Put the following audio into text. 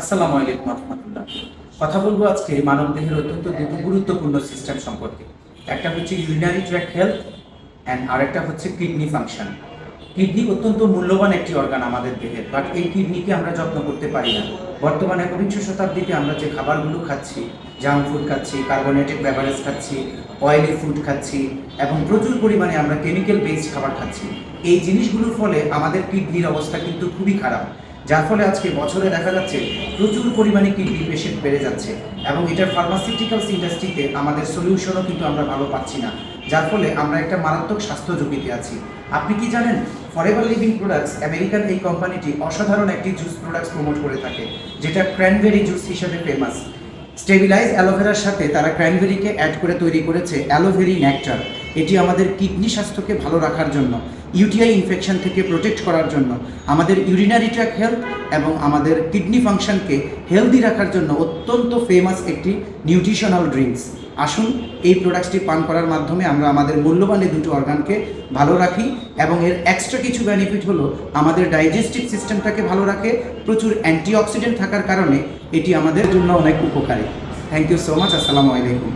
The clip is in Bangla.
আসসালামু আলাইকুম রহমতুল্লাহ। কথা বলব আজকে মানব দেহের অত্যন্ত দুটো গুরুত্বপূর্ণ সিস্টেম সম্পর্কে। একটা হচ্ছে ইউরিনারি ট্র্যাক হেলথ অ্যান্ড আরেকটা হচ্ছে কিডনি ফাংশন কিডনি অত্যন্ত মূল্যবান একটি অর্গান আমাদের দেহের বাট এই কিডনিকে আমরা যত্ন করতে পারি না। বর্তমানে একবিংশ শতাব্দীতে আমরা যে খাবারগুলো খাচ্ছি জাঙ্ক ফুড খাচ্ছি কার্বোনেটেড বেভারেজ খাচ্ছি অয়েলি ফুড খাচ্ছি, এবং প্রচুর পরিমাণে আমরা কেমিক্যাল বেসড খাবার খাচ্ছি, এই জিনিসগুলোর ফলে আমাদের কিডনির অবস্থা কিন্তু খুবই খারাপ। যার ফলে আজকে বছরে দেখা যাচ্ছে প্রচুর পরিমাণে কিডনি পেশেন্ট বেড়ে যাচ্ছে এবং এটার ফার্মাসিউটিক্যালস ইন্ডাস্ট্রিতে আমাদের সলিউশনও কিন্তু আমরা ভালো পাচ্ছি না। যার ফলে আমরা একটা মারাত্মক স্বাস্থ্য ঝুঁকিতে আছি। আপনি কি জানেন ফরেভার লিভিং প্রোডাক্টস আমেরিকান এই কোম্পানিটি অসাধারণ একটি জুস প্রোডাক্টস প্রমোট করে থাকে, যেটা ক্র্যানবেরি জুস হিসেবে ফেমাস স্টেবিলাইজ অ্যালোভেরার সাথে তারা ক্র্যানবেরিকে অ্যাড করে তৈরি করেছে অ্যালোভেরি নেকটার এটি আমাদের কিডনি স্বাস্থ্যকে ভালো রাখার জন্য, ইউটিআই ইনফেকশন থেকে প্রোটেক্ট করার জন্য, আমাদের ইউরিনারি ট্র্যাক হেলথ এবং আমাদের কিডনি ফাংশনকে হেলদি রাখার জন্য অত্যন্ত ফেমাস একটি নিউট্রিশনাল ড্রিঙ্কস আসুন, এই প্রোডাক্টসটি পান করার মাধ্যমে আমরা আমাদের মূল্যবান এই দুটো অর্গানকে ভালো রাখি এবং এর এক্সট্রা কিছু বেনিফিট হলো আমাদের ডাইজেস্টিভ সিস্টেমটাকে ভালো রাখে, প্রচুর অ্যান্টিঅক্সিডেন্ট থাকার কারণে এটি আমাদের জন্য অনেক উপকারী। থ্যাংক ইউ সো মাচ আসসালামু আলাইকুম।